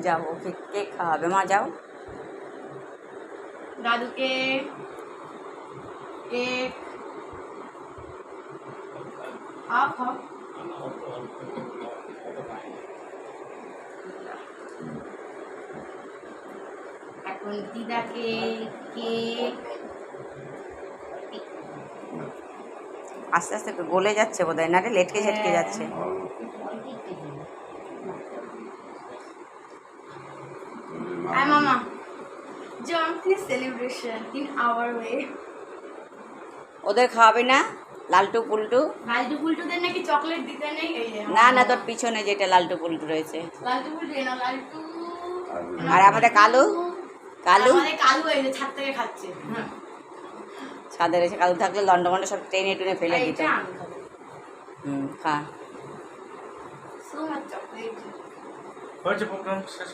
যাও ওকে কেক খাওয়াবে? মা যাও। দাদুকে কেক খাও খাও এখন দিদাকে কেক আস্তে আস্তে গলে যাচ্ছে বোধ হয় না রে? লেটকে ঝেটকে যাচ্ছে। Hi, Mama. John, please celebration in our way. ওদের খাওয়াবে না? লালটু পুলটু? লালটু পুলটুদের নাকি চকলেট দিতে নেই? না না তোর পিছনে যেটা লালটু পুলটু রয়েছে। লালটু পুলটু এনো লালটু। আর আমাদের কালু? কালু। আমাদের কালু এই যে ছাদ থেকে খাচ্ছে। হ্যাঁ ছাদের এসে কালু থাকলে লন্ডমন্ড সব টেনে টুনে ফেলে দিত। হুম খা। সো মাচ চকলেট হয়েছে প্রোগ্রাম শেষ